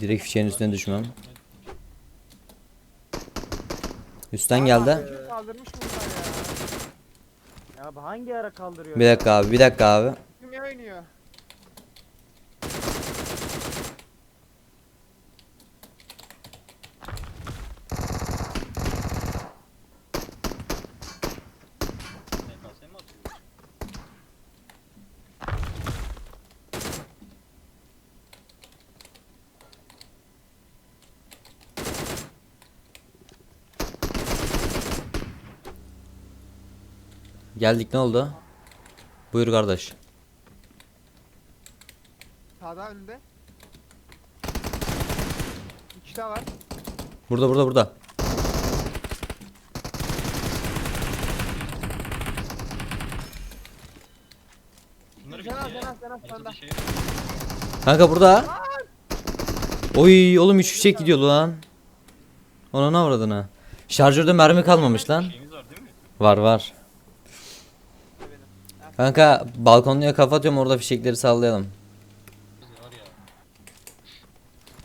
Direkt fişeğin üstüne düşmem. Üstten geldi. Kim kaldırmış bunlar ya? Hangi ara kaldırıyor? Bir dakika abi, bir dakika abi. Kim oynuyor? Geldik ne oldu? Buyur kardeş. Sağda önünde. Bir kişi daha var. Burada burada burada. Bunları Canan, ya. Canan, şey Kanka burada. Oy oğlum üç fişek gidiyor lan. Ona ne avradına? Şarjörde mermi kalmamış lan. şeyimiz var değil mi? Var var. Kanka balkonluya kafa atıyorum orada fişekleri sallayalım. Biz var ya.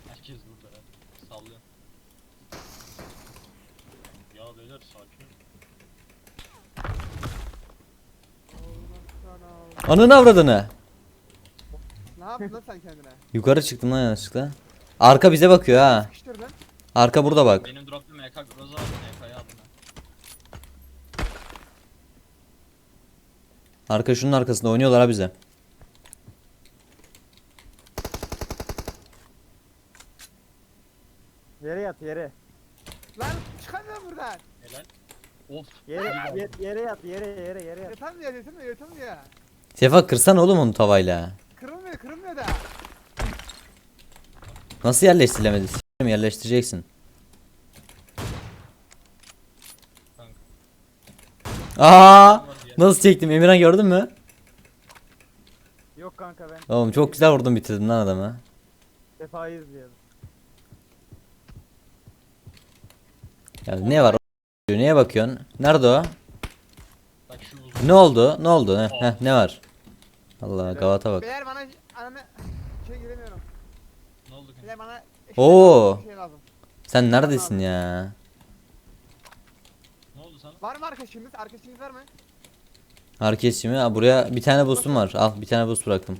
Herkes burada ya. Sallıyor. Ya beyler sakin. Ananı avradını. Ne yaptın lan sen kendine? Yukarı çıktım lan yanlışlıkla. Arka bize bakıyor ha. Sıkıştırdın. Arka burada bak. Benim drop'lu MK Groza var. MK'yı aldım ben. Arka şunun arkasında oynuyorlar ha bize. Yere yat yere. Lan çıkamıyorum buradan. Helal. Of. Yere, yere, yere yat yere yere yere yat. Yatamıyor yatamıyor yatamıyor. Sefa kırsan oğlum onu tavayla. Kırılmıyor kırılmıyor da. Nasıl yerleştirilemedi? S**erim, yerleştireceksin. Aa! Nasıl çektim? Emirhan gördün mü? Yok kanka ben Oğlum çok güzel vurdum bitirdim lan adamı. Sefa'yı izliyorum. Ya ne var? o- Neye bakıyorsun? Nerede o? Bak şu uzun. Ne oldu? Ne oldu? Heh, heh, ne var? Allah gavata bak. Beyler bana ananı şey giremiyorum. Ne oldu kanka? Beyler bana eşit Oo. şey lazım. Sen neredesin ya? Ne oldu sana? Var mı arkadaşımız? Arkadaşımız var mı? Herkes mi? Ha, buraya bir tane boostum var. Al bir tane boost bıraktım.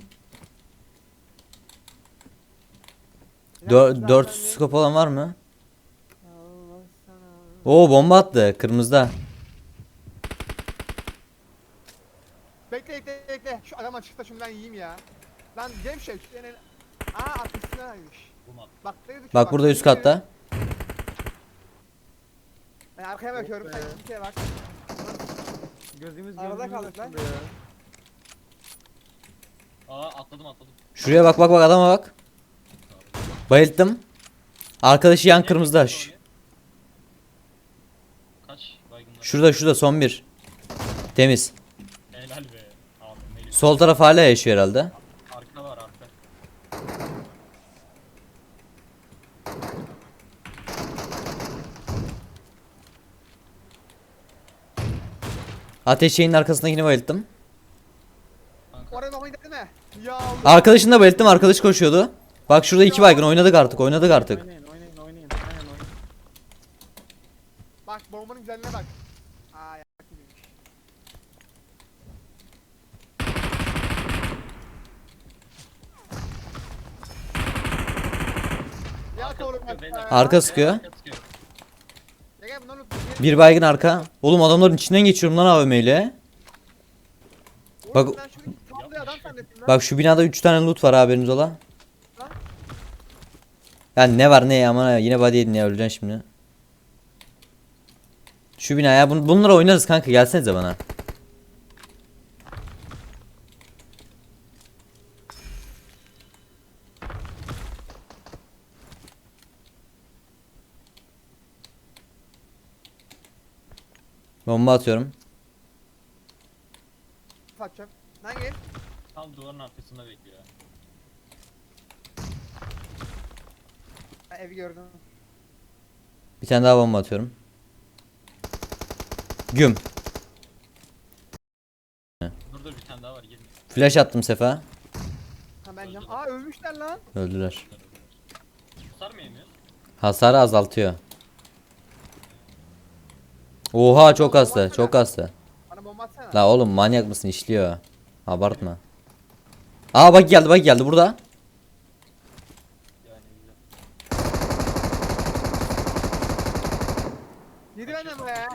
Dör, 4 scope olan var mı? Allah sana. Oo bomba attı kırmızıda. Bekle bekle bekle. Şu adam açıkta şundan yiyeyim ya. Lan Cemşek. Yani... Aa arkasındaymış. Bak ne gözüküyor Bak burada üst katta. Ben arkaya bakıyorum. Sen kimseye bak. Gözümüz Arada gözümüz kaldık lan. ya. Aa atladım atladım. Şuraya bak bak bak adama bak. Bayılttım. Arkadaşı yan kırmızıda. Ş- Kaç baygınlar? Şurada şurada son bir. Temiz. Helal be. Abi. Sol taraf hala yaşıyor herhalde. Arka var arka. Ateş şeyinin arkasındakini bayılttım. Ya Allah. Arkadaşını da bayılttım. Arkadaş koşuyordu. Bak şurada iki baygın oynadık artık oynadık artık. Oynayın oynayın oynayın. Aynen oynayın. Bak bombanın güzelliğine bak. Aa ya. bak. Arka sıkıyor. Ya gel Bir baygın arka. Oğlum adamların içinden geçiyorum lan AVM ile. Bak-. Bak şu binada 3 tane loot var haberiniz ola. Ya ne var ne ya aman yine body yedin ya öleceksin şimdi. Şu binaya bun bunları oynarız kanka gelsenize bana. Bomba atıyorum. Satacağım. Lan gel. Tam duvarın arkasında bekliyor. Ha, evi gördüm. Bir tane daha bomba atıyorum. Güm. Dur dur bir tane daha var girme. Flash attım sefa. Ha ben cam. Aa ölmüşler lan. Öldüler. Mı yemiyor? Hasarı azaltıyor. Oha çok hasta, çok hasta. Bana bomba atsana. La oğlum manyak mısın işliyor. Abartma. Aa bak geldi bak geldi burada. Yani güzel. Yedi benden bu ya.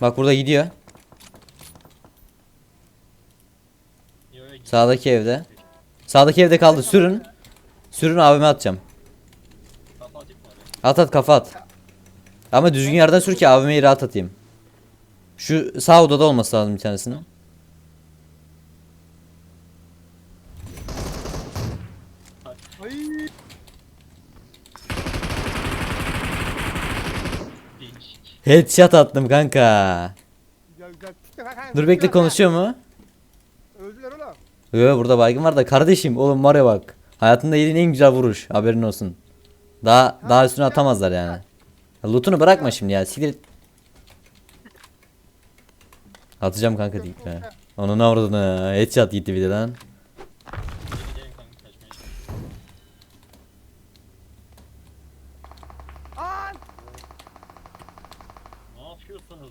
Bak burada gidiyor. Yo yo git. Sağdaki evde. Sağdaki evde kaldı. Sürün. Sürün abime atacağım. Kafa atayım mı oraya? At at kafa at. Ama düzgün yerden sür ki abimeyi rahat atayım. Şu sağ odada olması lazım bir. Değişik. Headshot attım kanka. Güzel güzel. Dur bekle konuşuyor mu? Öldüler oğlum. Yo burada baygın var da kardeşim oğlum var ya bak. Hayatında yediğin en güzel vuruş haberin olsun. Daha daha üstüne atamazlar yani. Ya Loot'unu bırakma şimdi ya siktir. et. Atacağım kanka deyip be. Onun avradını headshot gitti bir de lan.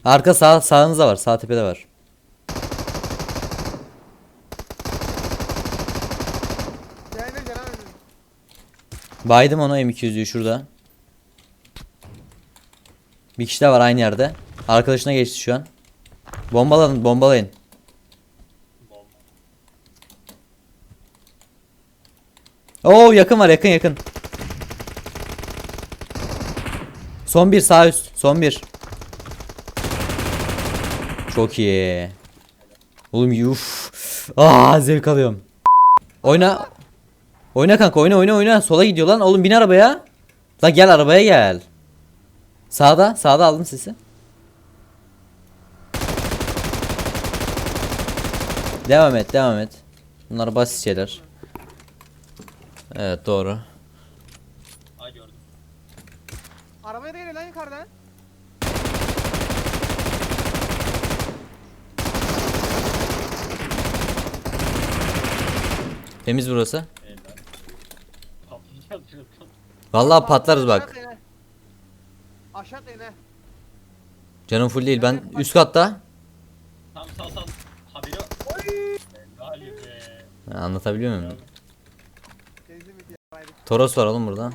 Arka sağ sağınızda var sağ tepede var. Devam edin devam edin. Baydım onu M200'ü şurada. Bir kişi de var aynı yerde. Arkadaşına geçti şu an. Bombalayın bombalayın. Bomba. Oo yakın var yakın yakın. Son bir sağ üst. Son bir. Çok iyi. Oğlum yuf. Aa zevk alıyorum. Oyna. Oyna kanka oyna oyna oyna. Sola gidiyor lan. Oğlum bin arabaya. Lan gel arabaya gel. Sağda. Sağda aldım sesi. Devam et devam et. Bunlar basit şeyler. Evet doğru. Ay gördüm. Arabaya da geliyor lan yukarıdan. Temiz burası. Vallahi patlarız bak. ha. Aşağı ha. Canım full değil. Ben üst katta. Tam sal sal. Haberi. Oy. Ha, Anlatabiliyor muyum? Diye. Toros var oğlum burada.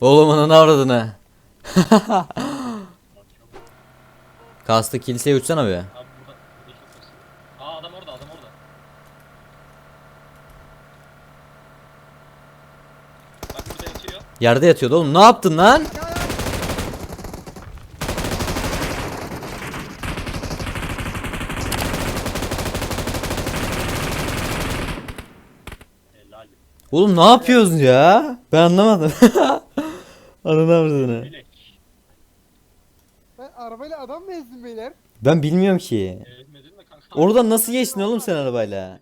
Oğlum onun avradını. Kastı kiliseye uçsana be. Abi burada, burada çok basit. Aa adam orada adam orada. Bak burada yatıyor. Yerde yatıyordu oğlum. Ne yaptın lan? Oğlum ne yapıyorsun ya? Ben anlamadım. Ananı avradını. Ben arabayla adam mı ezdim beyler? Ben bilmiyorum ki. Ezmedin de kanka. Oradan nasıl geçtin oğlum sen arabayla?